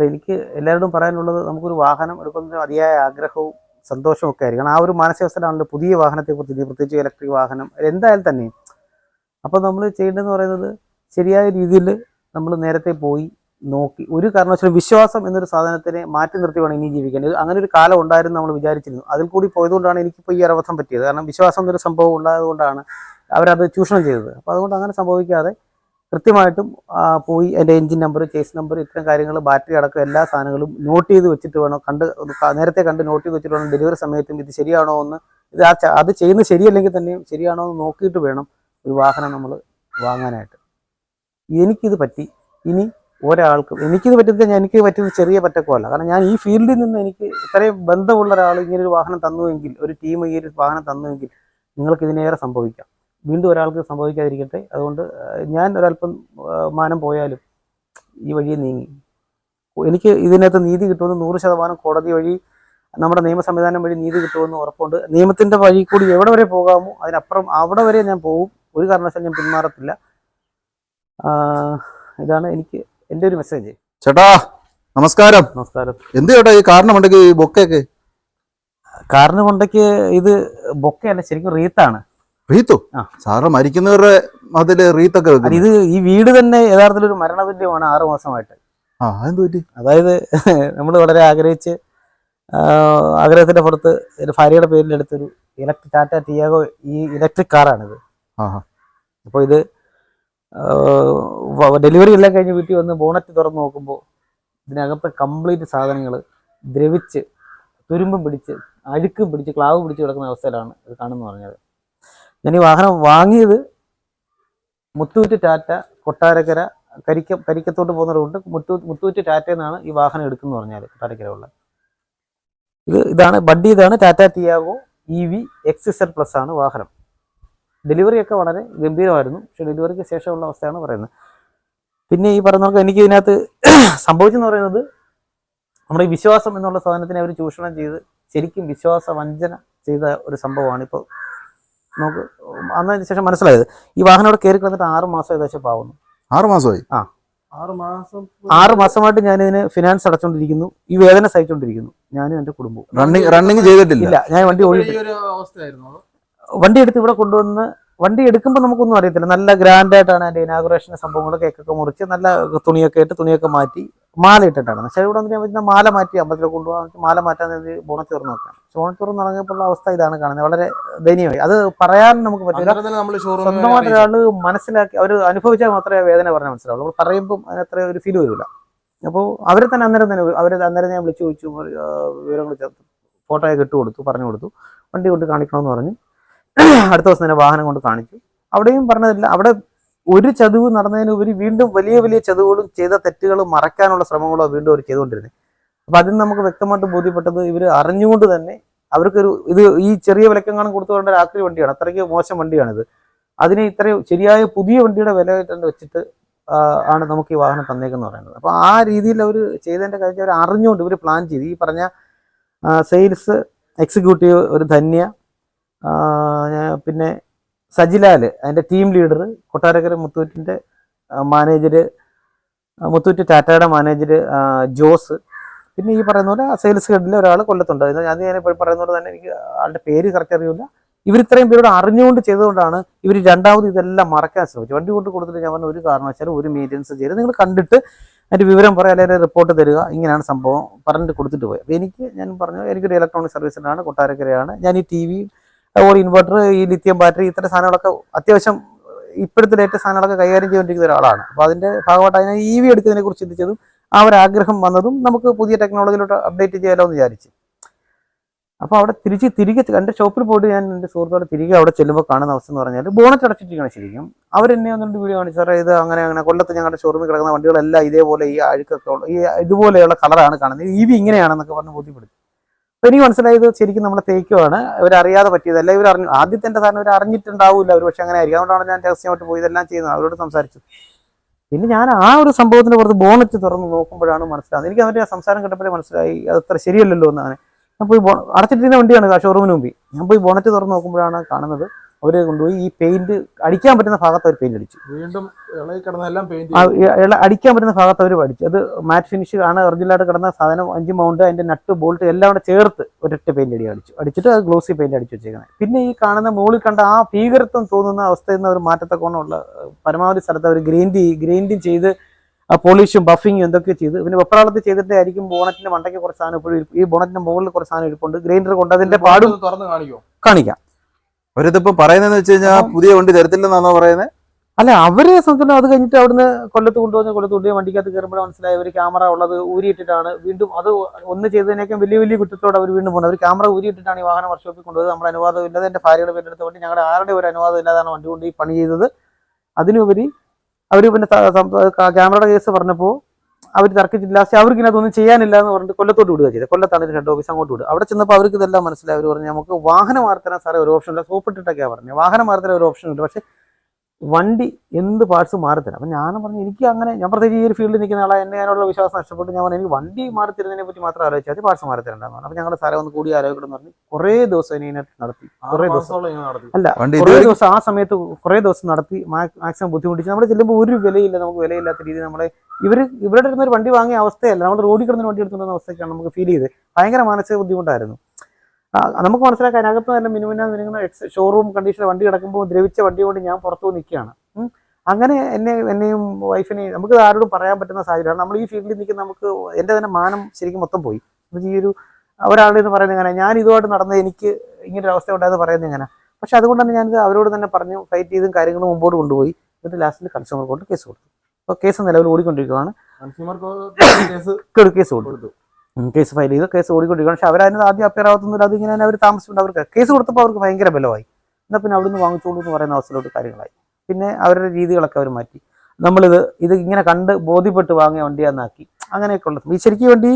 അല്ല എനിക്ക് എല്ലാവരോടും പറയാനുള്ളത് നമുക്കൊരു വാഹനം എടുക്കുന്നതിന് അതിയായ ആഗ്രഹവും സന്തോഷവും ഒക്കെ ആയിരിക്കണം. ആ ഒരു മാനസികാവസ്ഥയിലാണല്ലോ പുതിയ വാഹനത്തെ കുറിച്ച് പ്രത്യേകിച്ച് ഇലക്ട്രിക് വാഹനം. എന്തായാലും തന്നെയും അപ്പോൾ നമ്മൾ ചെയ്യേണ്ടതെന്ന് പറയുന്നത് ശരിയായ രീതിയിൽ നമ്മൾ നേരത്തെ പോയി നോക്കി. ഒരു കാരണവശാലും വിശ്വാസം എന്നൊരു സാധനത്തിനെ മാറ്റി നിർത്തി വേണം ഇനി ജീവിക്കേണ്ടത് അങ്ങനെ ഒരു കാലം ഉണ്ടായിരുന്നു നമ്മൾ വിചാരിച്ചിരുന്നു. അതിൽ കൂടി പോയതുകൊണ്ടാണ് എനിക്കിപ്പോൾ ഈ അരവസ്ഥം പറ്റിയത്. കാരണം വിശ്വാസം എന്നൊരു സംഭവം ഉണ്ടായതുകൊണ്ടാണ് അവരത് ചൂഷണം ചെയ്തത്. അപ്പോൾ അതുകൊണ്ട് അങ്ങനെ സംഭവിക്കാതെ കൃത്യമായിട്ടും പോയി എന്റെ എൻജിൻ നമ്പർ ചേസ് നമ്പർ ഇത്തരം കാര്യങ്ങൾ ബാറ്ററി അടക്കം എല്ലാ സാധനങ്ങളും നോട്ട് ചെയ്ത് വെച്ചിട്ട് വേണം? കണ്ട് നേരത്തെ കണ്ട് നോട്ട് ചെയ്ത് വെച്ചിട്ട് വേണം? ഡെലിവറി സമയത്തും ഇത് ശരിയാണോ എന്ന് ഇത് അത് ചെയ്യുന്നത് ശരിയല്ലെങ്കിൽ തന്നെയും ശരിയാണോ എന്ന് നോക്കിയിട്ട് വേണം ഒരു വാഹനം നമ്മൾ വാങ്ങാനായിട്ട്. എനിക്കിത് പറ്റി. ഇനി ഒരാൾക്കും എനിക്കിത് പറ്റുന്നത് എനിക്ക് പറ്റുന്നത് ചെറിയ പറ്റക്കുമല്ല. കാരണം ഞാൻ ഈ ഫീൽഡിൽ നിന്ന് എനിക്ക് ഇത്രയും ബന്ധമുള്ള ഒരാൾ ഇങ്ങനെ ഒരു വാഹനം തന്നുവെങ്കിൽ ഒരു ടീം ഈ ഒരു വാഹനം തന്നുവെങ്കിൽ നിങ്ങൾക്ക് ഇതിനേറെ സംഭവിക്കാം. വീണ്ടും ഒരാൾക്ക് സംഭവിക്കാതിരിക്കട്ടെ. അതുകൊണ്ട് ഞാൻ ഒരല്പം മാനം പോയാലും ഈ വഴിയെ നീങ്ങി. എനിക്ക് ഇതിനകത്ത് നീതി കിട്ടുമെന്ന് നൂറ് ശതമാനം കോടതി വഴി നമ്മുടെ നിയമ സംവിധാനം വഴി നീതി കിട്ടുമെന്ന് ഉറപ്പുണ്ട്. നിയമത്തിന്റെ വഴി കൂടി എവിടെ വരെ പോകാമോ അതിനപ്പുറം അവിടെ വരെ ഞാൻ പോകും. ഒരു കാരണവശാലും ഞാൻ പിന്മാറത്തില്ല. ഇതാണ് എനിക്ക് എന്റെ ഒരു മെസ്സേജ് ചേട്ടാ നമസ്കാരം. നമസ്കാരം. എന്ത് ചേട്ടാ ഈ കാരണമുണ്ടെങ്കിൽ ബൊക്കെ ഈ ഇത് ബൊക്കെ അല്ല ഇത് ബൊക്കയല്ല ശരിക്കും റീത്താണ്. റീത്തു. സാറ് മരിക്കുന്നവരുടെ അതിൽ റീത്തൊക്കെ വെക്കും ഇത് ഈ വീട് തന്നെ യഥാർത്ഥത്തിൽ ഒരു മരണതുല്യമാണ് ആറു മാസമായിട്ട്. ആ അതെന്ത് പറ്റി? അതായത് നമ്മൾ വളരെ ആഗ്രഹിച്ച് ആഗ്രഹത്തിന്റെ പുറത്ത് ഒരു ഭാര്യയുടെ പേരിൽ എടുത്തൊരു ഇലക്ട്രിക് ടാറ്റ ടിയാഗോ ഈ ഇലക്ട്രിക് കാറാണിത്. അപ്പോൾ ഇത് ഡെലിവറി എല്ലാം കഴിഞ്ഞ് വീട്ടിൽ വന്ന് ബോണറ്റ് തുറന്ന് നോക്കുമ്പോൾ ഇതിനകത്ത് കംപ്ലീറ്റ് സാധനങ്ങൾ ദ്രവിച്ച് തുരുമ്പും പിടിച്ച് അഴുക്കും പിടിച്ച് ക്ലാവ് പിടിച്ച് കിടക്കുന്ന അവസ്ഥയിലാണ് ഇത് കാണുന്നു പറഞ്ഞത് ഞാൻ ഈ വാഹനം വാങ്ങിയത് മുത്തൂറ്റ് ടാറ്റ കൊട്ടാരക്കര കരിക്ക കരിക്കത്തോട്ട് പോകുന്ന റൂട്ട് മുത്തൂ മുത്തൂറ്റ് ടാറ്റയിൽ ഈ വാഹനം എടുക്കുന്നത് പറഞ്ഞാൽ കൊട്ടാരക്കര ഉള്ള ഇത് ഇതാണ് ബഡ്ഡി ഇതാണ് Tata Tiago E V X Z plus ആണ് വാഹനം. ഡെലിവറി ഒക്കെ വളരെ ഗംഭീരമായിരുന്നു പക്ഷെ ഡെലിവറിക്ക് ശേഷമുള്ള അവസ്ഥയാണ് പറയുന്നത്. പിന്നെ ഈ പറഞ്ഞ എനിക്ക് ഇതിനകത്ത് സംഭവിച്ചെന്ന് പറയുന്നത് നമ്മുടെ ഈ വിശ്വാസം എന്നുള്ള സാധനത്തിനെ അവർ ചൂഷണം ചെയ്ത് ശരിക്കും വിശ്വാസ വഞ്ചന ചെയ്ത ഒരു സംഭവമാണ് ഇപ്പോൾ നമുക്ക് അന്നതിന് ശേഷം മനസ്സിലായത്. ഈ വാഹനം അവിടെ കയറി കിടന്നിട്ട് ആറ് മാസം ഏകദേശം ആവുന്നു ആറ് മാസമായി? ആ. ആറ് മാസം ആറ് മാസമായിട്ട് ഞാൻ ഇതിന് ഫിനാൻസ് അടച്ചുകൊണ്ടിരിക്കുന്നു ഈ വേദന സഹിച്ചുകൊണ്ടിരിക്കുന്നു ഞാനും എന്റെ കുടുംബവും. റണ്ണിങ് റണ്ണിങ് ചെയ്തിട്ടില്ല? ഇല്ല ഞാൻ വണ്ടി ഓടി ഒരു അവസ്ഥയായിരുന്നു വണ്ടി എടുത്ത് ഇവിടെ കൊണ്ടുവന്ന് വണ്ടി എടുക്കുമ്പോൾ നമുക്കൊന്നും അറിയത്തില്ല. നല്ല ഗ്രാൻഡായിട്ടാണ് എന്റെ ഇനാഗുറേഷൻ സംഭവങ്ങളൊക്കെ കേക്കൊക്കെ മുറിച്ച് നല്ല തുണിയൊക്കെ ഇട്ട് തുണിയൊക്കെ മാറ്റി മാല ഇട്ടിട്ടാണ് പക്ഷേ ഇവിടെ വന്നിട്ട് ഞാൻ പറ്റുന്ന മാല മാറ്റി അമ്പലത്തിൽ കൊണ്ടുപോകാൻ മാല മാറ്റാൻ വേണ്ടി ബോണച്ചോറ് നോക്കാം തുറന്ന് ഇറങ്ങിയപ്പോൾ അവസ്ഥ ഇതാണ് കാണുന്നത്. വളരെ ദയനീയമായി. അത് പറയാൻ നമുക്ക് പറ്റില്ല. സ്വന്തമായിട്ട് ഒരാൾ മനസ്സിലാക്കി അവർ അനുഭവിച്ചാൽ മാത്രമേ വേദന പറഞ്ഞാൽ മനസ്സിലാവുള്ളൂ. നമ്മൾ പറയുമ്പോൾ അതിനത്ര ഒരു ഫീൽ വരില്ല. അപ്പോൾ അവരെ തന്നെ അന്നേരം തന്നെ അവർ അന്നേരം ഞാൻ വിളിച്ചു ചോദിച്ചു വിവരങ്ങൾ ചേർത്ത് ഫോട്ടോയൊക്കെ ഇട്ട് കൊടുത്തു പറഞ്ഞു കൊടുത്തു. വണ്ടി കൊണ്ട് കാണിക്കണമെന്ന് പറഞ്ഞു അടുത്ത ദിവസം തന്നെ വാഹനം കൊണ്ട് കാണിച്ചു. അവിടെയും പറഞ്ഞതില്ല. അവിടെ ഒരു ചതിവ് നടന്നതിനുപരി വീണ്ടും വലിയ വലിയ ചതിവുകളും ചെയ്ത തെറ്റുകളും മറക്കാനുള്ള ശ്രമങ്ങളോ വീണ്ടും അവർ ചെയ്തുകൊണ്ടിരുന്നത് അപ്പൊ അതിന് നമുക്ക് വ്യക്തമായിട്ട് ബോധ്യപ്പെട്ടത് ഇവർ അറിഞ്ഞുകൊണ്ട് തന്നെ അവർക്കൊരു ഇത് ഈ ചെറിയ വിലക്കെങ്ങാനും കൊടുത്തുകൊണ്ട് രാത്രി വണ്ടിയാണ്. അത്രയ്ക്ക് മോശം വണ്ടിയാണിത്. അതിനെ ഇത്രയും ശരിയായ പുതിയ വണ്ടിയുടെ വില കണ്ട് വെച്ചിട്ട് ആണ് നമുക്ക് ഈ വാഹനം തന്നേക്കെന്ന് പറയുന്നത്. അപ്പോൾ ആ രീതിയിൽ അവർ ചെയ്തതിന്റെ കാര്യം അവർ അറിഞ്ഞുകൊണ്ട് ഇവർ പ്ലാൻ ചെയ്ത്. ഈ പറഞ്ഞ സെയിൽസ് എക്സിക്യൂട്ടീവ് ഒരു ധന്യ പിന്നെ സജിലാൽ അതിന്റെ ടീം ലീഡർ കൊട്ടാരക്കര മുത്തൂറ്റിന്റെ മാനേജർ മുത്തൂറ്റ് ടാറ്റയുടെ മാനേജർ ജോസ്. പിന്നെ ഈ പറയുന്ന പോലെ സെയിൽസ് ഹെഡിലെ ഒരാൾ കൊല്ലത്തുണ്ട്. ഞാൻ ഇപ്പോൾ പറയുന്ന പോലെ തന്നെ എനിക്ക് ആളുടെ പേര് കറക്റ്റ് അറിയില്ല. ഇവർ ഇത്രയും പേരോട് അറിഞ്ഞുകൊണ്ട് ചെയ്തുകൊണ്ടാണ് ഇവർ രണ്ടാമത് ഇതെല്ലാം മറക്കാൻ ശ്രമിച്ചു വണ്ടി കൊണ്ട് കൊടുത്തിട്ട് ഞാൻ പറഞ്ഞ ഒരു കാരണവശാലും ഒരു മെയിന്റെനൻസ് ചെയ്ത് നിങ്ങൾ കണ്ടിട്ട് അതിന്റെ വിവരം പറയുക അല്ലെങ്കിൽ റിപ്പോർട്ട് തരിക. ഇങ്ങനെയാണ് സംഭവം പറഞ്ഞിട്ട് കൊടുത്തിട്ട് പോയി അപ്പോൾ എനിക്ക് ഞാൻ പറഞ്ഞു എനിക്കൊരു ഇലക്ട്രോണിക് സർവീസിലാണ് കൊട്ടാരക്കരയാണ്. ഞാൻ ഈ ടി വി ഒരു ഇൻവെർട്ടർ ഈ ലിത്യം ബാറ്ററി ഇത്തരം സാധനങ്ങളൊക്കെ അത്യാവശ്യം ഇപ്പോഴത്തെ ലേറ്റസ്റ്റ് സാധനങ്ങളൊക്കെ കൈകാര്യം ചെയ്തുകൊണ്ടിരിക്കുന്ന ഒരാളാണ്. അപ്പോൾ അതിന്റെ ഭാഗമായിട്ട് അതിനെ ഇ വി എടുക്കുന്നതിനെ കുറിച്ച് ചിന്തിച്ചതും ആ ഒരു ആഗ്രഹം വന്നതും നമുക്ക് പുതിയ ടെക്നോളജിയിലോട്ട് അപ്ഡേറ്റ് ചെയ്യാലോ എന്ന് വിചാരിച്ചു. അപ്പോൾ അവിടെ തിരിച്ച് തിരികെ എന്റെ ഷോപ്പിൽ പോയിട്ട് ഞാൻ എന്റെ സുഹൃത്തോടെ തിരികെ അവിടെ ചെല്ലുമ്പോൾ കാണുന്ന അവസ്ഥ എന്ന് പറഞ്ഞാൽ ബോണറ്റ് അടച്ചിട്ടിരിക്കണം ശരിക്കും. അവരെന്നെ ഒന്നുകൊണ്ട് വീഡിയോ കാണിച്ചു. സാറേ ഇത് അങ്ങനെ അങ്ങനെ കൊല്ലത്ത് ഞങ്ങളുടെ ഷോറൂമിൽ കിടക്കുന്ന വണ്ടികളെല്ലാം ഇതേപോലെ ഈ അഴുക്കൊക്കെ ഉള്ള ഈ ഇതുപോലെയുള്ള കളറാണ് കാണുന്നത്. ഇ വി ഇങ്ങനെയാണെന്നൊക്കെ പറഞ്ഞ് ബോധ്യപ്പെടുത്തി. അപ്പോൾ എനിക്ക് മനസ്സിലായത് ശരിക്കും നമ്മളെ തേക്കുവാണ്. ഇവരറിയാതെ പറ്റിയതല്ല ഇവർ അറിഞ്ഞു ആദ്യത്തെ എന്റെ സാധനം ഇവർ അറിഞ്ഞിട്ടുണ്ടാവില്ല ഒരു പക്ഷെ അങ്ങനെ ആയിരിക്കും. അതുകൊണ്ടാണ് ഞാൻ രഹസ്യമായിട്ട് പോയി ഇതെല്ലാം ചെയ്യുന്നത്. അവരോട് സംസാരിച്ചു. പിന്നെ ഞാൻ ആ ഒരു സംഭവത്തിന് പുറത്ത് ബോണറ്റ് തുറന്ന് നോക്കുമ്പോഴാണ് മനസ്സിലാകുന്നത്. എനിക്ക് അവരുടെ സംസാരം കേട്ടപ്പോഴേ മനസ്സിലായി. അത് അത്ര ശരിയല്ലല്ലോ എന്നാണ്. ഞാൻ പോയി അടച്ചിട്ടിരുന്ന വണ്ടിയാണ് ഷോറൂമിന് മുമ്പിൽ. ഞാൻ പോയി ബോണറ്റ് തുറന്ന് നോക്കുമ്പോഴാണ് കാണുന്നത്. അവർ കൊണ്ടുപോയി ഈ പെയിന്റ് അടിക്കാൻ പറ്റുന്ന ഭാഗത്ത് അവർ പെയിന്റ് അടിച്ചു. വീണ്ടും അടിക്കാൻ പറ്റുന്ന ഭാഗത്ത് അവർ അടിച്ചു അത് മാറ്റ് ഫിനിഷ് ആണ് ഒറിജിനലായിട്ട് കിടന്ന സാധനം അഞ്ച് മൗണ്ട് അതിന്റെ നട്ട് ബോൾട്ട് എല്ലാം കൂടെ ചേർത്ത് ഒരൊറ്റ പെയിന്റ് അടി അടിച്ചു. അടിച്ചിട്ട് അത് ഗ്ലോസി പെയിന്റ് അടിച്ചു വെച്ചേക്കുന്നത് പിന്നെ ഈ കാണുന്ന മുകളിൽ കണ്ട ആ ഭീകരത്വം തോന്നുന്ന അവസ്ഥയിൽ നിന്ന് ഒരു മാറ്റത്തക്കോണമുള്ള പരമാവധി സ്ഥലത്ത് അവർ ഗ്രൈൻഡ് ഗ്രൈൻഡിങ് ചെയ്ത് ആ പോളിഷും ബഫിങ്ങും എന്തൊക്കെ ചെയ്ത്. പിന്നെ വെപ്രാളത്തിൽ ചെയ്തിട്ട് ആയിരിക്കും ബോണറ്റിന്റെ മണ്ടയ്ക്ക് കുറച്ച് സാധനം ഇപ്പോഴും ഈ ബോണറ്റിന്റെ മുകളിൽ കുറച്ച് സാധനം ഇരിപ്പുണ്ട്. ഗ്രൈൻഡർ കൊണ്ട് അതിന്റെ പാടും തുറന്ന് കാണിക്കോ കാണിക്കാം. അവരിതിപ്പോ പറയുന്നതെന്ന് വെച്ച് കഴിഞ്ഞാൽ പുതിയ വണ്ടി തരത്തില്ലെന്നാണോ പറയുന്നത് അല്ല അവരെ സംബന്ധിച്ചിടത്തോളം അത് കഴിഞ്ഞിട്ട് അവിടുന്ന് കൊല്ലത്ത് കൊണ്ടുവന്ന് കൊല്ലത്ത് കൊണ്ടുപോയി വണ്ടിക്കകത്ത് കയറുമ്പോൾ മനസ്സിലായി അവർ ക്യാമറ ഉള്ളത് ഊരിയിട്ടിട്ടാണ്. വീണ്ടും അത് ഒന്ന് ചെയ്തതിനേക്കും വലിയ വലിയ കുറ്റത്തോടെ അവർ വീണ്ടും പോകുന്നത്. അവർ ക്യാമറ ഊരിയിട്ടിട്ടാണ് ഈ വാഹനം വർക്ക്ഷോപ്പിൽ കൊണ്ടുപോയത്. നമ്മുടെ അനുവാദം ഇല്ലാതെ എന്റെ ഭാര്യയുടെ പേരെടുത്ത വണ്ടി ഞങ്ങളുടെ ആരുടെ ഒരു അനുവാദം ഇല്ലാതാണ് വണ്ടി കൊണ്ട് ഈ പണി ചെയ്തത്. അതിനുപരി അവർ പിന്നെ ക്യാമറയുടെ കേസ് പറഞ്ഞപ്പോൾ അവർ തർക്കിച്ചില്ല ലാസ്റ്റ് അവർക്ക് ഇതിനകത്തൊന്നും ചെയ്യാനില്ല എന്ന് പറഞ്ഞിട്ട് കൊല്ലത്തോട്ട് വിടുക ചെയ്തത്. കൊല്ലത്താണ് ഹെഡ് ഓഫീസ് അങ്ങോട്ട് വിടുക. അവിടെ ചെന്നപ്പോൾ അവർക്ക് ഇതെല്ലാം മനസ്സിലായി. അവർ പറഞ്ഞു നമുക്ക് വാഹനം മാർത്തരാൻ സാറേ ഒരു ഓപ്ഷൻ ഇല്ല. സോപ്പിട്ടിട്ടൊക്കെയാണ് പറഞ്ഞത്. വാഹനം മാർത്തരാൻ ഒരു ഓപ്ഷൻ ഉണ്ട് പക്ഷേ വണ്ടി എന്ത് പാർട്സ് മാറിത്തരാം അപ്പം ഞാൻ പറഞ്ഞു എനിക്ക് അങ്ങനെ ഞാൻ പ്രത്യേകിച്ച് ഈ ഒരു ഫീൽഡിൽ നിൽക്കുന്ന ആളെ എന്നെ അതിനുള്ള വിശ്വാസം നഷ്ടപ്പെട്ട്. ഞാൻ പറഞ്ഞു എനിക്ക് വണ്ടി മാറിത്തരുന്നതിനെ പറ്റി മാത്രം ആലോചിച്ചാൽ മതി പാർട്സ് മാറിത്തരണ്ടെന്ന് പറഞ്ഞു. അപ്പം ഞങ്ങളുടെ സ്ഥലം ഒന്ന് കൂടി ആലോചിക്കണം എന്ന് പറഞ്ഞ്. കുറേ ദിവസം ഇതിനെ നടത്തി. കുറേ ദിവസം. നടത്തി. അല്ല കുറേ ദിവസം ആ സമയത്ത് കുറേ ദിവസം നടത്തി. മാക്സിമം ബുദ്ധിമുട്ടിച്ച്. നമ്മൾ ചെല്ലുമ്പോൾ ഒരു വിലയില്ല നമുക്ക് വിലയില്ലാത്ത രീതിയിൽ നമ്മളെ ഇവർ ഇവരുടെ ഒരു വണ്ടി വാങ്ങിയ അവസ്ഥയല്ല. നമ്മൾ റോഡിൽ കിടന്നൊരു വണ്ടി എടുത്തുകൊണ്ടുവന്ന അവസ്ഥയ്ക്കാണ് നമുക്ക് ഫീൽ ചെയ്ത്. ഭയങ്കര മാനസിക ബുദ്ധിമുട്ടായിരുന്നു. നമുക്ക് മനസ്സിലാക്കാൻ അതിനകത്ത് തന്നെ മിനിമം നിങ്ങൾ ഷോറൂം കണ്ടീഷനിൽ വണ്ടി കിടക്കുമ്പോൾ ദ്രവിച്ച വണ്ടി കൊണ്ട് ഞാൻ പുറത്തു നിൽക്കുകയാണ്. അങ്ങനെ എന്നെ എന്നെയും വൈഫിനെയും നമുക്ക് ആരോടും പറയാൻ പറ്റുന്ന സാഹചര്യമാണ്. നമ്മൾ ഈ ഫീൽഡിൽ നിൽക്കുന്ന നമുക്ക് എന്റെ തന്നെ മാനം ശരിക്കും മൊത്തം പോയി. ഈ ഒരു ഒരാളുടെ എന്ന് പറയുന്നത് എങ്ങനെ ഞാൻ ഇതുമായിട്ട് നടന്നത് എനിക്ക് ഇങ്ങനെ ഒരു അവസ്ഥ ഉണ്ടായത് പറയുന്നത് എങ്ങനെ പക്ഷെ അതുകൊണ്ട് തന്നെ ഞാനിത് അവരോട് തന്നെ പറഞ്ഞു ഫൈറ്റ് ചെയ്തും കാര്യങ്ങളും മുമ്പോട്ട് കൊണ്ടുപോയി. എന്നിട്ട് ലാസ്റ്റിൽ കൺസ്യൂമർ കോർട്ട് കേസ് കൊടുത്തു. അപ്പോൾ കേസ് നിലവിൽ ഓടിക്കൊണ്ടിരിക്കുകയാണ്. കൺസ്യൂമർ കേസ് ഒരു കേസ് കൊടുത്തു. കേസ് ഫയൽ ചെയ്തു. കേസ് ഓടിക്കൊണ്ടിരിക്കുക പക്ഷെ അവരതിന് ആദ്യം അപ്പിയർ ആവത്തൊന്നുമില്ല. അതിങ്ങനെ തന്നെ അവർ താമസിച്ചുണ്ട് അവർക്ക് കേസ് കൊടുത്തപ്പോൾ അവർക്ക് ഭയങ്കര ബലമായി. എന്നാൽ പിന്നെ അവിടുന്ന് വാങ്ങിച്ചോളൂ എന്ന് പറയുന്ന അവസ്ഥയിലോട്ട് കാര്യങ്ങളായി. പിന്നെ അവരുടെ രീതികളൊക്കെ അവർ മാറ്റി. നമ്മളിത് ഇത് ഇങ്ങനെ കണ്ട് ബോധ്യപ്പെട്ട് വാങ്ങിയ വണ്ടിയാന്നാക്കി. അങ്ങനെയൊക്കെ ഉള്ളത് ഈ ശരിക്കും വണ്ടി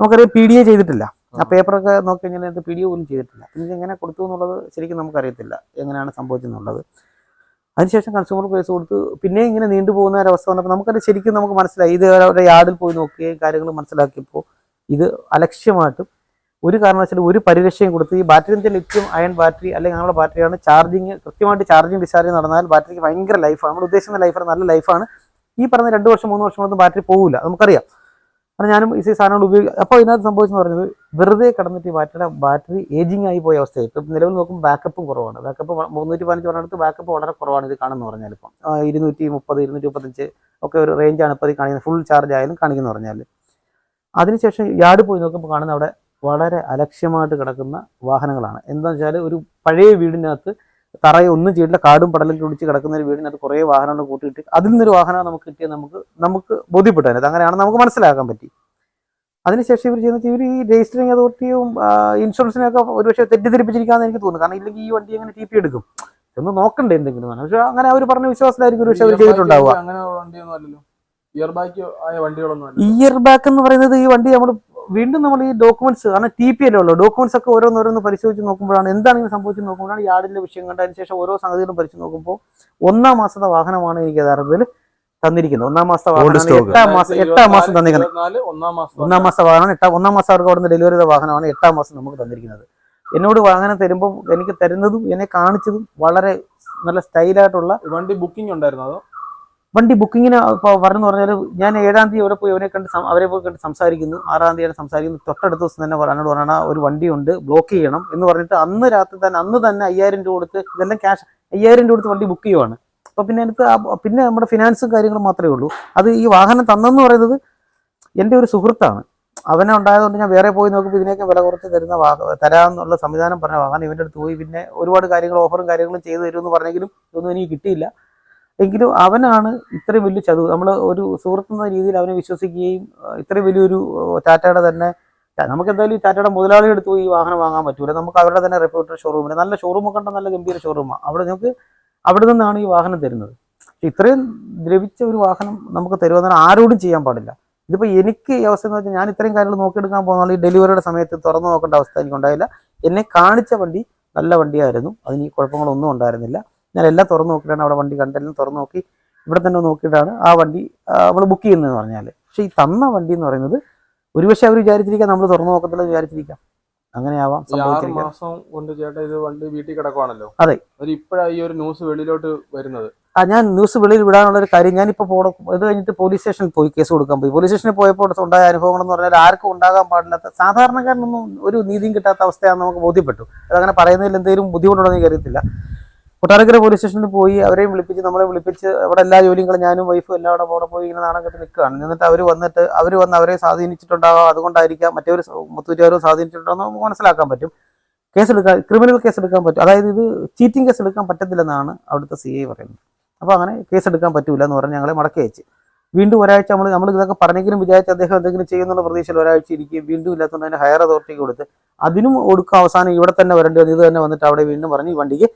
നമുക്കറിയാം പി ഡി എ ചെയ്തിട്ടില്ല. ആ പേപ്പറൊക്കെ നോക്കി കഴിഞ്ഞാൽ ഇത് പി ഡി എ പോലും ചെയ്തിട്ടില്ല. പിന്നെ ഇത് എങ്ങനെ കൊടുത്തു എന്നുള്ളത് ശരിക്കും നമുക്കറിയത്തില്ല. എങ്ങനെയാണ് സംഭവിച്ചെന്നുള്ളത്. അതിനുശേഷം കൺസ്യൂമർ കേസ് കൊടുത്ത് പിന്നെ ഇങ്ങനെ നീണ്ടുപോകുന്ന ഒരവസ്ഥ വന്നപ്പോൾ നമുക്കത് ശരിക്കും നമുക്ക് മനസ്സിലായി. ഇത് അവരുടെ യാർഡിൽ പോയി നോക്കുകയും കാര്യങ്ങൾ മനസ്സിലാക്കിയപ്പോൾ ഇത് അലക്ഷ്യമായിട്ടും ഒരു കാരണവശാലും ഒരു പരിരക്ഷയും കൊടുത്ത് ഈ ബാറ്ററിന്റെ ലിത്യം അയൺ ബാറ്ററി അല്ലെങ്കിൽ അങ്ങനെയുള്ള ബാറ്ററിയാണ് ചാർജിങ് കൃത്യമായിട്ട് ചാർജിങ് ഡിസ്ചാർജ് നടന്നാൽ ബാറ്ററിക്ക് ഭയങ്കര ലൈഫാണ്. നമ്മൾ ഉദ്ദേശിക്കുന്ന ലൈഫാണ് നല്ല ലൈഫാണ്. ഈ പറഞ്ഞ രണ്ട് വർഷം മൂന്ന് വർഷം കൊണ്ട് ബാറ്ററി പോകില്ല നമുക്കറിയാം. കാരണം ഞാനും ഈ സാധനങ്ങൾ ഉപയോഗിക്കും അപ്പോൾ ഇതിനകത്ത് സംഭവിച്ചെന്ന് പറഞ്ഞത് വെറുതെ കിടന്നിട്ട് ഈ ബാറ്ററിയുടെ ബാറ്ററി ഏജിങ് ആയി പോയ അവസ്ഥയായി. ഇപ്പം നിലവിൽ നോക്കുമ്പോൾ ബാക്കപ്പും കുറവാണ്. ബാക്കപ്പ് മുന്നൂറ്റി പതിനഞ്ച് പറഞ്ഞിടത്ത് ബാക്കപ്പ് വളരെ കുറവാണ് ഇത് കാണുന്നു പറഞ്ഞാൽ ഇപ്പം. ഇരുന്നൂറ്റി മുപ്പത് ഇരുന്നൂറ്റി മുപ്പത്തഞ്ച് ഒക്കെ ഒരു റേഞ്ചാണ് ഇപ്പോൾ ഇത് കാണിക്കുന്നത്. ഫുൾ ചാർജ് ആയാലും കാണിക്കുന്നു പറഞ്ഞാൽ. അതിനുശേഷം യാർഡ് പോയി നോക്കുമ്പോൾ കാണുന്ന അവിടെ വളരെ അലക്ഷ്യമായിട്ട് കിടക്കുന്ന വാഹനങ്ങളാണ്. എന്താണെന്ന് വെച്ചാൽ ഒരു പഴയ വീടിനകത്ത് തറയെ ഒന്നും ചെയ്തില്ല കാടും പടലും കുടിച്ച് കിടക്കുന്ന ഒരു വീടിനകത്ത് കുറേ വാഹനങ്ങൾ കൂട്ടിയിട്ട് അതിൽ നിന്നൊരു വാഹനം നമുക്ക് കിട്ടിയാൽ നമുക്ക് നമുക്ക് ബോധ്യപ്പെട്ടു അതിനകത്ത്. അങ്ങനെയാണ് നമുക്ക് മനസ്സിലാക്കാൻ പറ്റി. അതിനുശേഷം ഇവർ ചെയ്യുന്നത് ഇവർ ഈ രജിസ്റ്ററിങ് അതോറിറ്റിയും ഇൻഷുറൻസിനെയൊക്കെ ഒരുപക്ഷെ തെറ്റിദ്ധരിപ്പിച്ചിരിക്കാന്ന് എനിക്ക് തോന്നുന്നു കാരണം ഇല്ലെങ്കിൽ ഈ വണ്ടി എങ്ങനെ ടി പി എടുക്കും? ഒന്ന് നോക്കണ്ടേ എന്തെങ്കിലും. പക്ഷേ പക്ഷെ അങ്ങനെ അവർ പറഞ്ഞ വിശ്വാസത്തിലായിരിക്കും ഒരുപക്ഷെ അവർ ചെയ്തിട്ടുണ്ടാവുക. അങ്ങനെ വണ്ടിയൊന്നും അല്ലല്ലോ. ഇയർ ബാക്ക് ആയ വണ്ടികളൊന്നും ഇയർ ബാക്ക് എന്ന് പറയുന്നത് ഈ വണ്ടി നമ്മൾ വീണ്ടും നമ്മൾ ഈ ഡോക്യുമെന്റ്സ് കാരണം ടി പി അല്ലേ ഉള്ളൂ. ഡോക്യുമെന്റ്സ് ഒക്കെ ഓരോന്നോരോന്ന് പരിശോധിച്ച് നോക്കുമ്പോഴാണ് എന്താണ് ഇങ്ങനെ സംഭവിച്ചത് നോക്കുമ്പോഴാണ് യാർഡിന്റെ വിഷയം കണ്ടതിന് ശേഷം ഓരോ സംഗതികളും പരിശോധിച്ച് നോക്കുമ്പോൾ ഒന്നാം മാസത്തെ വാഹനമാണ് എനിക്ക് യഥാർത്ഥത്തിൽ തന്നിരിക്കുന്നത്. ഒന്നാം മാസത്തെ വാഹനമാണ്. എട്ടാം മാസം എട്ടാം മാസം തന്നിരിക്കുന്നത്. ഒന്നാം മാസം ഒന്നാം മാസത്തെ വാഹനം എട്ടാം ഒന്നാം മാസം അവർക്ക് അവിടുന്ന് ഡെലിവറി ചെയ്ത വാഹനമാണ് എട്ടാം മാസം നമുക്ക് തന്നിരിക്കുന്നത്. എന്നോട് വാഹനം തരുമ്പോൾ എനിക്ക് തരുന്നതും എന്നെ കാണിച്ചതും വളരെ നല്ല സ്റ്റൈലായിട്ടുള്ള വണ്ടി ബുക്കിംഗ് ഉണ്ടായിരുന്നു അതോ? വണ്ടി ബുക്കിങ്ങിന് പറഞ്ഞു പറഞ്ഞാൽ ഞാൻ ഏഴാം തീയതി അവിടെ പോയി അവനെ കണ്ട് അവരെ പോയി കണ്ട് സംസാരിക്കുന്നു. ആറാം തീയതി സംസാരിക്കുന്നു. തൊട്ടടുത്ത ദിവസം തന്നെ പറഞ്ഞോട് പറയണ ഒരു വണ്ടിയുണ്ട് ബ്ലോക്ക് ചെയ്യണം. എന്ന് പറഞ്ഞിട്ട് അന്ന് രാത്രി തന്നെ അന്ന് തന്നെ അയ്യായിരം രൂപ കൊടുത്ത് ഇതെല്ലാം ക്യാഷ് അയ്യായിരം രൂപ കൊടുത്ത് വണ്ടി ബുക്ക് ചെയ്യുവാണ്. അപ്പോൾ പിന്നെ എനിക്ക് പിന്നെ നമ്മുടെ ഫിനാൻസും കാര്യങ്ങളും മാത്രമേ ഉള്ളൂ. അത് ഈ വാഹനം തന്നെന്ന് പറയുന്നത് എന്റെ ഒരു സുഹൃത്താണ്. അവനെ ഉണ്ടായതുകൊണ്ട് ഞാൻ വേറെ പോയി നോക്കുമ്പോൾ ഇതിനൊക്കെ വില കുറച്ച് തരുന്ന തരാമെന്നുള്ള സംവിധാനം പറഞ്ഞ വാഹനം ഇവന്റെ അടുത്ത് പോയി പിന്നെ ഒരുപാട് കാര്യങ്ങൾ ഓഫറും കാര്യങ്ങളും ചെയ്തു തരുമെന്ന് പറഞ്ഞെങ്കിലും ഇതൊന്നും എനിക്ക് കിട്ടിയില്ല. എങ്കിലും അവനാണ് ഇത്രയും വലിയ ചതു നമ്മൾ ഒരു സുഹൃത്ത് എന്ന രീതിയിൽ അവനെ വിശ്വസിക്കുകയും ഇത്രയും വലിയൊരു ടാറ്റയുടെ തന്നെ നമുക്ക് എന്തായാലും ഈ ടാറ്റയുടെ മുതലാളി എടുത്ത് പോയി ഈ വാഹനം വാങ്ങാൻ പറ്റൂല. നമുക്ക് അവരുടെ തന്നെ റെപ്യൂട്ടഡ് ഷോറൂമിന് നല്ല ഷോറൂം കണ്ട നല്ല ഗംഭീര ഷോറൂമാണ് അവിടെ നമുക്ക് അവിടെ നിന്നാണ് ഈ വാഹനം തരുന്നത്. ഇത്രയും ദ്രവിച്ച ഒരു വാഹനം നമുക്ക് തരുമെന്നാണ് ആരോടും ചെയ്യാൻ പാടില്ല. ഇതിപ്പോൾ എനിക്ക് ഈ അവസ്ഥ എന്ന് വെച്ചാൽ ഞാൻ ഇത്രയും കാര്യങ്ങൾ നോക്കിയെടുക്കാൻ പോകുന്ന ഈ ഡെലിവറിയുടെ സമയത്ത് തുറന്നു നോക്കേണ്ട അവസ്ഥ എനിക്കുണ്ടായില്ല. എന്നെ കാണിച്ച വണ്ടി നല്ല വണ്ടിയായിരുന്നു. അതിന് ഈ കുഴപ്പങ്ങളൊന്നും ഉണ്ടായിരുന്നില്ല. ഞാൻ എല്ലാം തുറന്നു നോക്കിയിട്ടാണ് അവിടെ വണ്ടി കണ്ടെല്ലാം തുറന്നു നോക്കി ഇവിടെ തന്നെ നോക്കിയിട്ടാണ് ആ വണ്ടി നമ്മൾ ബുക്ക് ചെയ്യുന്നതെന്ന് പറഞ്ഞാൽ പക്ഷേ ഈ തന്ന വണ്ടി എന്ന് പറയുന്നത് ഒരുപക്ഷെ അവർ വിചാരിച്ചിരിക്കാം നമ്മൾ തുറന്നു നോക്കത്തില്ല വിചാരിച്ചിരിക്കാം. അങ്ങനെയാവാം ഈ ആറ് സംഭവിച്ചിരിക്കുക മാസം കൊണ്ട് ചേട്ടാ ഇത് വണ്ടി വീട്ടിൽ കിടക്കുവാണല്ലോ. അതെ. ഈ ഒരു ന്യൂസ് വെളിയിലോട്ട് വരുന്നത്. ആ ഞാൻ ന്യൂസ് വെളിയിൽ വിടാനുള്ള ഒരു കാര്യം ഞാനിപ്പോൾ പോട ഇത് കഴിഞ്ഞിട്ട് പോലീസ് സ്റ്റേഷനിൽ പോയി കേസ് കൊടുക്കാൻ പോയി. പോലീസ് സ്റ്റേഷനിൽ പോയപ്പോൾ ഉണ്ടായ അനുഭവങ്ങൾ എന്ന് പറഞ്ഞാൽ ആർക്കും ഉണ്ടാകാൻ പാടില്ലാത്ത സാധാരണക്കാരനൊന്നും ഒരു നീതിയും കിട്ടാത്ത അവസ്ഥയാണ് നമുക്ക് ബോധ്യപ്പെട്ടു. അതങ്ങനെ പറയുന്നതിൽ എന്തെങ്കിലും ബുദ്ധിമുട്ടുണ്ടോ എന്ന് എനിക്കറിയത്തില്ല. കൊട്ടാരക്കര പോലീസ് സ്റ്റേഷനിൽ പോയി അവരെയും വിളിപ്പിച്ച് നമ്മളെ വിളിപ്പിച്ച് അവിടെ എല്ലാ ജോലികളും ഞാനും വൈഫും എല്ലാം അവിടെ അവിടെ പോയി ഇങ്ങനെ നാണം കെട്ടി നിൽക്കുകയാണ്. എന്നിട്ട് അവർ വന്നിട്ട് അവർ വന്ന് അവരെ സ്വാധീനിച്ചിട്ടുണ്ടാകാം അതുകൊണ്ടായിരിക്കാം മറ്റൊരു മുത്തൂറ്റുകാരും സ്വാധീനിച്ചിട്ടുണ്ടോ നമുക്ക് മനസ്സിലാക്കാൻ പറ്റും. കേസെടുക്കാൻ ക്രിമിനൽ കേസ് എടുക്കാൻ പറ്റും. അതായത് ഇത് ചീറ്റിംഗ് കേസ് എടുക്കാൻ പറ്റത്തില്ലെന്നാണ് അവിടുത്തെ സി ഐ പറയുന്നത്. അപ്പോൾ അങ്ങനെ കേസ് എടുക്കാൻ പറ്റൂല എന്ന് പറഞ്ഞ് ഞങ്ങളെ മടക്കി അയച്ചു. വീണ്ടും ഒരാഴ്ച നമ്മൾ നമ്മൾ ഇതൊക്കെ പറഞ്ഞെങ്കിലും വിചാരിച്ച് അദ്ദേഹം എന്തെങ്കിലും ചെയ്യുന്നുള്ള പ്രതീക്ഷയിൽ ഒരാഴ്ച ഇരിക്കുകയും വീണ്ടും ഇല്ലാത്തതുകൊണ്ട് അതിന് ഹയർ അതോറിറ്റിക്ക് കൊടുത്ത് അതിനും ഒടുക്കം അവസാനം ഇവിടെ തന്നെ വരേണ്ടി വന്നു. ഇത് തന്നെ വന്നിട്ട് അവിടെ വീണ്ടും പറഞ്ഞ് ഈ വണ്ടിക്ക്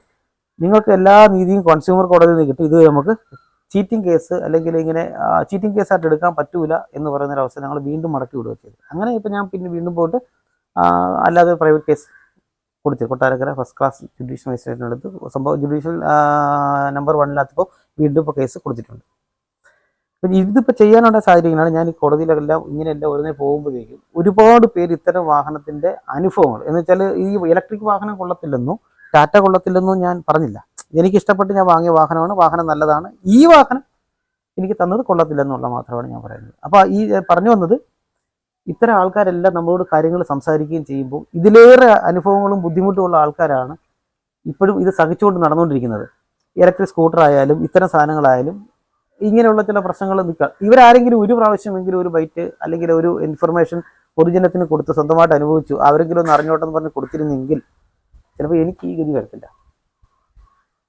നിങ്ങൾക്ക് എല്ലാ നീതിയും കൺസ്യൂമർ കോടതിയിൽ നിന്ന് കിട്ടും. ഇത് നമുക്ക് ചീറ്റിംഗ് കേസ് അല്ലെങ്കിൽ ഇങ്ങനെ ചീറ്റിംഗ് കേസായിട്ട് എടുക്കാൻ പറ്റൂല എന്ന് പറയുന്ന ഒരു അവസ്ഥ ഞങ്ങൾ വീണ്ടും മടക്കി വിടുക ചെയ്തു അങ്ങനെ ഇപ്പം ഞാൻ പിന്നെ വീണ്ടും പോയിട്ട് അല്ലാതെ പ്രൈവറ്റ് കേസ് കൊടുത്തു കൊട്ടാരക്കര ഫസ്റ്റ് ക്ലാസ് ജുഡീഷ്യൽ മജിസ്ട്രേറ്റിനടുത്ത് സംഭവം ജുഡീഷ്യൽ നമ്പർ വണ്ണിലാത്തപ്പോൾ വീണ്ടും ഇപ്പോൾ കേസ് കൊടുത്തിട്ടുണ്ട്. അപ്പം ഇതിപ്പോൾ ചെയ്യാനുള്ള സാഹചര്യങ്ങളാണ് ഞാൻ ഈ കോടതിയിലെല്ലാം ഇങ്ങനെയെല്ലാം ഉടനെ പോകുമ്പോഴേക്കും ഒരുപാട് പേര് ഇത്തരം വാഹനത്തിന്റെ അനുഭവങ്ങൾ. എന്ന് വെച്ചാൽ ഈ ഇലക്ട്രിക് വാഹനം കൊള്ളത്തില്ലെന്നും ടാറ്റ കൊള്ളത്തില്ലെന്നും ഞാൻ പറഞ്ഞില്ല. എനിക്ക് ഇഷ്ടപ്പെട്ട് ഞാൻ വാങ്ങിയ വാഹനമാണ് വാഹനം നല്ലതാണ്. ഈ വാഹനം എനിക്ക് തന്നത് കൊള്ളത്തില്ലെന്നുള്ള മാത്രമാണ് ഞാൻ പറയുന്നത്. അപ്പോൾ ഈ പറഞ്ഞു വന്നത് ഇത്തരം ആൾക്കാരെല്ലാം നമ്മളോട് കാര്യങ്ങൾ സംസാരിക്കുകയും ചെയ്യുമ്പോൾ ഇതിലേറെ അനുഭവങ്ങളും ബുദ്ധിമുട്ടുമുള്ള ആൾക്കാരാണ് ഇപ്പോഴും ഇത് സഹിച്ചുകൊണ്ട് നടന്നുകൊണ്ടിരിക്കുന്നത്. ഇലക്ട്രിക് സ്കൂട്ടർ ആയാലും ഇത്തരം സാധനങ്ങളായാലും ഇങ്ങനെയുള്ള ചില പ്രശ്നങ്ങൾ നിൽക്കുക ഇവരാരെങ്കിലും ഒരു പ്രാവശ്യമെങ്കിലും ഒരു ബൈറ്റ് അല്ലെങ്കിൽ ഒരു ഇൻഫർമേഷൻ പൊതുജനത്തിന് കൊടുത്ത് സ്വന്തമായിട്ട് അനുഭവിച്ചു അവരെങ്കിലും ഒന്ന് അറിഞ്ഞോട്ടെന്ന് പറഞ്ഞ് കൊടുത്തിരുന്നെങ്കിൽ ചിലപ്പോൾ എനിക്ക് ഈ ഗതി വരത്തില്ല.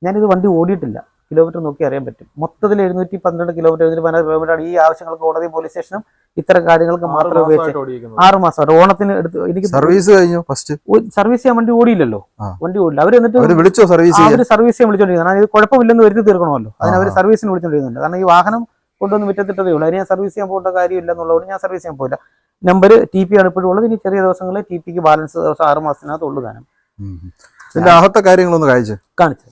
ഞാനിത് വണ്ടി ഓടിയിട്ടില്ല. കിലോമീറ്റർ നോക്കി അറിയാൻ പറ്റും. മൊത്തത്തിൽ എഴുന്നൂറ്റി പന്ത്രണ്ട് കിലോമീറ്റർ എഴുന്നൂറ്റി പതിനാറ് കിലോമീറ്റർ ഈ ആവശ്യങ്ങൾക്ക് കോടതി പോലീസ് സ്റ്റേഷനും ഇത്തരം കാര്യങ്ങൾക്ക് ആറ് മാത്രമേ ഉപയോഗിച്ച് മാസമായിട്ട് ആറ് മാസം ഓണത്തിന് എടുത്ത് എനിക്ക് സർവീസ് കഴിഞ്ഞു ഫസ്റ്റ് സർവീസ് ചെയ്യാൻ വണ്ടി ഓടിയില്ലല്ലോ. വണ്ടി ഓടില്ല അവർ എന്നിട്ട് അവർ വിളിച്ചോ സർവീസ് ചെയ്യാൻ? അവർ സർവീസ് ചെയ്യാൻ വിളിച്ചോണ്ടിരിക്കുന്നത് കാരണം ഇത് കുഴപ്പമില്ലെന്ന് വരുത്തി തീർക്കണമല്ലോ. അതിന് അവർ. സർവീസിന് വിളിച്ചോണ്ടിരിക്കുന്നുണ്ട്. കാരണം ഈ വാഹനം കൊണ്ടൊന്നും മുറ്റത്തിട്ടതേ ഉള്ളൂ. അതിന് ഞാൻ സർവീസ് ചെയ്യാൻ പോകേണ്ട കാര്യമില്ല എന്നുള്ളതുകൊണ്ട് ഞാൻ സർവീസ് ചെയ്യാൻ പോയില്ല. നമ്പർ ടി പി ആണ് ഇപ്പോഴും ഉള്ളത്. ഇനി ചെറിയ ദിവസങ്ങളിൽ ടി പിക്ക് ബാലൻസ് ദിവസം ആറ് മാസത്തിനകത്ത് ഉള്ളു താനും. ഇതിന്റെ അകത്തെ കാര്യങ്ങളൊന്ന് കാണിച്ചു. കാണിച്ചു.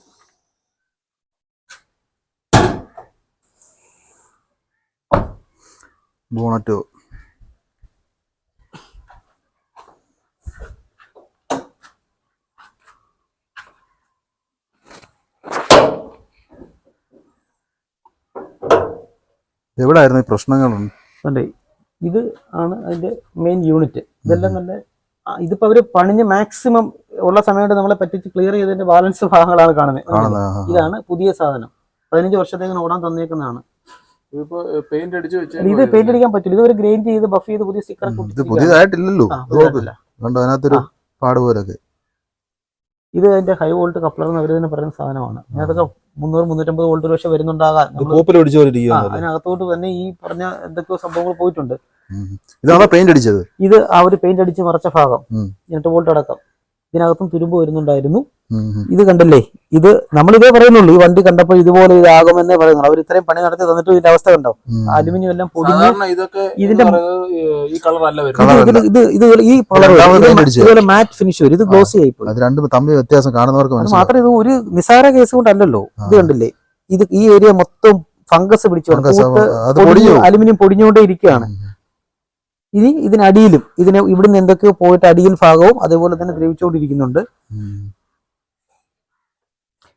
ബോണറ്റ് എവിടായിരുന്നു ഈ പ്രശ്നങ്ങളുണ്ട് അതെ ഇത് ആണ് അതിന്റെ മെയിൻ യൂണിറ്റ് ഇതെല്ലാം നല്ല ഇതിപ്പോ അവർ പണിഞ്ഞ് മാക്സിമം ഉള്ള സമയം കൊണ്ട് നമ്മളെ പറ്റിച്ച് ക്ലിയർ ചെയ്തതിന്റെ ബാലൻസ് ഭാഗങ്ങളാണ് കാണുന്നത്. ഇതാണ് പുതിയ സാധനം. പതിനഞ്ച് വർഷത്തേക്ക് ഓടാൻ തന്നേക്കുന്നതാണ്. ഇതിപ്പോ പെയിന്റ് അടിച്ച് ഇത് പെയിന്റ് അടിക്കാൻ പറ്റില്ല. ഇത് ഒരു ഗ്രൈൻഡ് ചെയ്ത് ബഫ് ചെയ്ത് പുതിയ സ്റ്റിക്കർ ഇത് പുതിയതായിട്ടില്ലല്ലോ. അതിനകത്തൊരു പാട് പോലൊക്കെ. ഇത് അതിന്റെ ഹൈ വോൾട്ട് കപ്ലർ എന്ന് അവർ തന്നെ പറയുന്ന സാധനമാണ്. അതിനകത്തൊക്കെ മുന്നൂറ് മുന്നൂറ്റമ്പത് വോൾട്ട് ഒരു പക്ഷേ വരുന്നുണ്ടാകാം. അതിനകത്തോട്ട് തന്നെ ഈ പറഞ്ഞ എന്തൊക്കെയോ സംഭവങ്ങൾ പോയിട്ടുണ്ട്. ഇതാണോ പെയിന്റ് അടിച്ചത്? ഇത് ആ ഒരു പെയിന്റ് അടിച്ച് മറച്ച ഭാഗം. എന്നിട്ട് വോൾട്ട് അടക്കം. ഇതിനകത്തും തുരുമ്പ് വരുന്നുണ്ടായിരുന്നു. ഇത് കണ്ടല്ലേ? ഇത് നമ്മൾ ഇതേ പറയുന്നുള്ളൂ. ഈ വണ്ടി കണ്ടപ്പോൾ ഇതുപോലെ ഇതാകുമെന്നേ പറയുന്നുള്ളൂ. അവർ ഇത്രയും പണി നടത്തി തന്നിട്ട് ഇതിന്റെ അവസ്ഥ കണ്ടോ? അലുമിനിയം എല്ലാം പൊടിഞ്ഞു ഇതിന്റെ ഈ- ഈ കളർ അല്ല ഇത് വരുന്നത് ഇത് ഈ. ഇതുപോലെ മാറ്റ് ഫിനിഷ് വരും. ഇത് ഗ്ലോസി ആയി പോകും അത് രണ്ടും തമ്മിൽ വ്യത്യാസം കാണുന്നവർക്ക് മാത്രം ഇത് ഒരു നിസാര കേസ് കൊണ്ടല്ലല്ലോ. ഇത് കണ്ടില്ലേ? ഇത് ഈ ഏരിയ മൊത്തം ഫംഗസ് പിടിച്ചു അലുമിനിയം പൊടിഞ്ഞുകൊണ്ടേ ഇരിക്കുകയാണ്. ഇനി ഇതിനടിയിലും ഇതിന് ഇവിടുന്ന് എന്തൊക്കെയോ പോയിട്ട് അടിയിൽ ഭാഗവും അതേപോലെ തന്നെ ദ്രവിച്ചുകൊണ്ടിരിക്കുന്നുണ്ട്.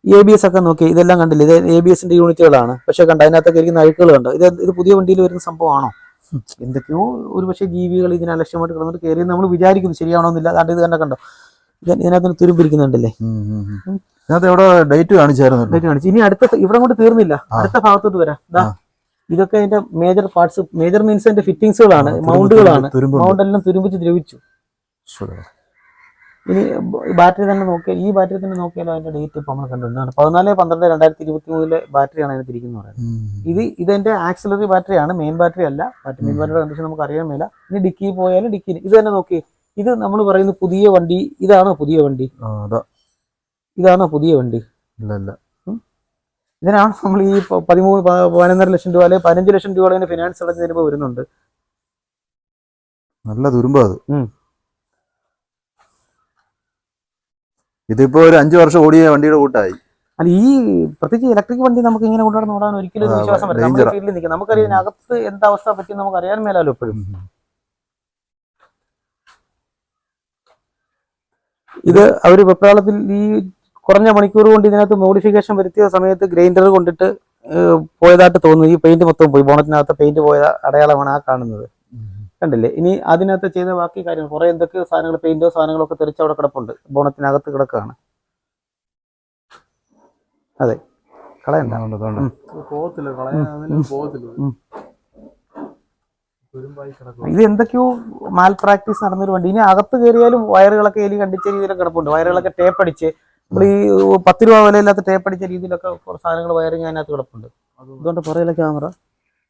എ ബി എസ് ഒക്കെ നോക്കി ഇതെല്ലാം കണ്ടില്ലേ? ഇത് എ ബി എസിന്റെ യൂണിറ്റുകളാണ്. പക്ഷെ കണ്ട അതിനകത്തൊക്കെ ഇരിക്കുന്ന അഴുക്കുകൾ കണ്ടോ ഇത് ഇത് പുതിയ വണ്ടിയിൽ വരുന്ന സംഭവമാണോ. എന്തൊക്കെയോ ഒരു പക്ഷേ ജീവികൾ ഇതിനെ അലക്ഷ്യമായിട്ട് കിടന്നിട്ട് കയറി നമ്മൾ വിചാരിക്കുന്നു. ശരിയാണോന്നില്ല അതാണ്ട് ഇത് തന്നെ കണ്ടോ? ഇത് ഇതിനകത്ത് എവിടെ ഡേറ്റ് കാണിച്ചായിരുന്നു ഡേറ്റ് കാണിച്ചു. ഇനി അടുത്ത ഇവിടെ കൊണ്ട് തീർന്നില്ല. അടുത്ത ഭാഗത്തോട്ട് വരാം. ഇതൊക്കെ അതിന്റെ മേജർ പാർട്സ് മേജർ മീൻസ് അതിന്റെ ഫിറ്റിങ്സുകളാണ് മൗണ്ടുകളാണ് തുരുമ്പുണ്ട്. മൗണ്ട് എല്ലാം തുരുമ്പിച്ച് ദ്രവിച്ചു. ഇനി ബാറ്ററി തന്നെ നോക്കിയാൽ ഈ ബാറ്ററി തന്നെ നോക്കിയാലോ അതിന്റെ ഡേറ്റ് ഇപ്പൊ നമ്മൾ കണ്ടിട്ടുണ്ട് പതിനാല് പന്ത്രണ്ട് രണ്ടായിരത്തി ഇരുപത്തി മൂന്നിലെ ബാറ്ററിയാണ് അതിന് തിരിക്കുന്നത് പറയുന്നത്. ഇത് ഇതെന്റെ ആക്സിലറി ബാറ്ററിയാണ് മെയിൻ ബാറ്ററി അല്ല. ബാറ്ററി മെയിൻ ബാറ്ററിയുടെ കണ്ടീഷൻ നമുക്ക് അറിയാൻ മേല. ഇനി ഡിക്കി പോയാലും ഡിക്കി ഇത് തന്നെ നോക്കി. ഇത് നമ്മൾ പറയുന്ന പുതിയ വണ്ടി ഇതാണോ പുതിയ വണ്ടി. ഇതാണോ പുതിയ വണ്ടി. ഇല്ല. ഇതിനാണ് നമ്മൾ ഈ പതിമൂന്ന് പതിനൊന്നര ലക്ഷം രൂപ അല്ലെങ്കിൽ പതിനഞ്ച് ലക്ഷം രൂപ അല്ലെങ്കിൽ ഫിനാൻസ് അടച്ച് തരുമ്പോൾ വരുന്നുണ്ട്. നല്ല തുരുമ്പാ അത്. ഇതിപ്പോ ഒരു അഞ്ചു വർഷം ഓടിയ വണ്ടിയുടെ കൂട്ടായി. അല്ല ഈ പ്രത്യേകിച്ച് ഇലക്ട്രിക് വണ്ടി നമുക്ക് ഇങ്ങനെ കൊണ്ടുനടന്ന് ഓടാൻ ഒരിക്കലും ഒരു വിശ്വാസം വരില്ല. നമ്മുടെ. ഫീൽഡിൽ നിൽക്കാം. നമുക്കറിയാം ഇതിനകത്ത് എന്താ അവസ്ഥ പറ്റി നമുക്ക് അറിയാൻ മേലാലോ എപ്പോഴും ഇത് അവർ വെപ്രാളത്തിൽ ഈ കുറഞ്ഞ മണിക്കൂർ കൊണ്ട് ഇതിനകത്ത് മോഡിഫിക്കേഷൻ വരുത്തിയ സമയത്ത് ഗ്രൈൻഡർ കൊണ്ടിട്ട് പോയതായിട്ട് തോന്നുന്നു. ഈ പെയിന്റ് മൊത്തം പോയി. ബോണറ്റിനകത്ത് പെയിന്റ് പോയ അടയാളമാണ് ആ കാണുന്നത്. കണ്ടില്ലേ? ഇനി അതിനകത്ത് ചെയ്ത ബാക്കി കാര്യങ്ങൾ കുറെ എന്തൊക്കെയോ സാധനങ്ങൾ പെയിന്റോ സാധനങ്ങളോ ഒക്കെ തെറിച്ച് അവിടെ കിടപ്പുണ്ട്. ബോണറ്റിനകത്ത് കിടക്കുകയാണ് അതെ. കളയണ്ട ഇത് എന്തൊക്കെയോ മാൽ പ്രാക്ടീസ് നടന്നൊരു വണ്ടി. ഇനി അകത്ത് കയറിയാലും വയറുകളൊക്കെ എലി കണ്ടിച്ച രീതിയിലൊക്കെ കിടപ്പുണ്ട്. വയറുകളൊക്കെ ടേപ്പ് അടിച്ച് നമ്മൾ ഈ പത്ത് രൂപ വിലയില്ലാത്ത ടേപ്പ് അടിച്ച രീതിയിലൊക്കെ സാധനങ്ങൾ വയറിങ് അതിനകത്ത് കിടപ്പുണ്ട്. അതുകൊണ്ട് പറയല ക്യാമറ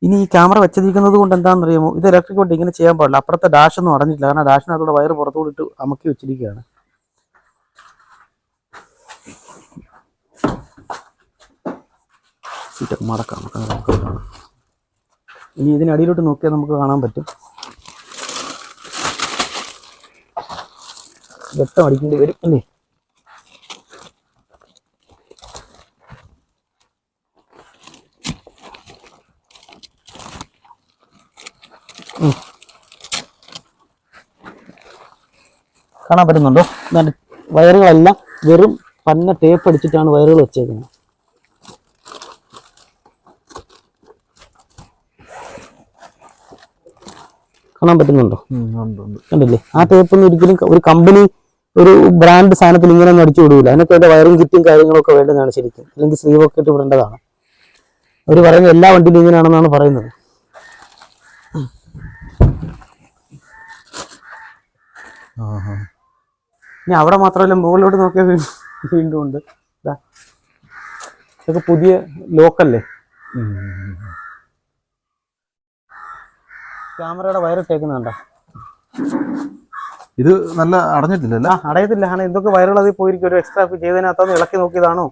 ഇനി ഈ ക്യാമറ വെച്ചിരിക്കുന്നത് കൊണ്ട് എന്താണെന്ന് അറിയാമോ ഇത് ഇലക്ട്രിക് കൊണ്ട് ഇങ്ങനെ ചെയ്യാൻ പാടില്ല. അപ്പുറത്തെ ഡാഷ് ഒന്നും അടഞ്ഞിട്ടില്ല. കാരണം ഡാഷിനകത്തുള്ള വയറ് പുറത്തുകൂടിട്ട് അമക്കി വെച്ചിരിക്കുകയാണ്. ഇനി ഇതിനടിയിലോട്ട് നോക്കിയാൽ നമുക്ക് കാണാൻ പറ്റും. വെട്ടം അടിക്കേണ്ടി വരും അല്ലേ? കാണാൻ പറ്റുന്നുണ്ടോ? വയറുകളെല്ലാം വെറും പന്ന ടേപ്പ് അടിച്ചിട്ടാണ് വയറുകൾ വെച്ചേക്കുന്നത്. കാണാൻ പറ്റുന്നുണ്ടോ? കണ്ടില്ലേ? ആ ടേപ്പ് ഒന്നും ഒരിക്കലും ഒരു കമ്പനി ഒരു ബ്രാൻഡ് സാധനത്തിൽ ഇങ്ങനെ ഒന്നും അടിച്ചു വിടൂല. അതിനൊക്കെ അതിന്റെ വയറും കിറ്റും കാര്യങ്ങളൊക്കെ വേണ്ടതാണ് ശരിക്കും. അല്ലെങ്കിൽ സ്ലീവൊക്കെ ഇട്ട് വിടേണ്ടതാണ്. അവർ പറയുന്നത് എല്ലാ വണ്ടിയിലും ഇങ്ങനെയാണെന്നാണ് പറയുന്നത്. ഇനി അവിടെ മാത്രമല്ല മുകളിലോട്ട് നോക്കിയാൽ വീണ്ടും ഉണ്ട്. ഇതൊക്കെ പുതിയ ലോക്കല്ലേ? ക്യാമറയുടെ വയറിട്ടേക്കുന്നുണ്ടോ ഇത് നല്ല അടഞ്ഞിട്ടില്ല അടയത്തില്ല. ആണ് എന്തൊക്കെ വയറുകൾ അതിൽ പോയിരിക്കും. ഒരു എക്സ്ട്രാ ചെയ്തതിനകത്തൊന്ന് ഇളക്കി നോക്കിയതാണോ?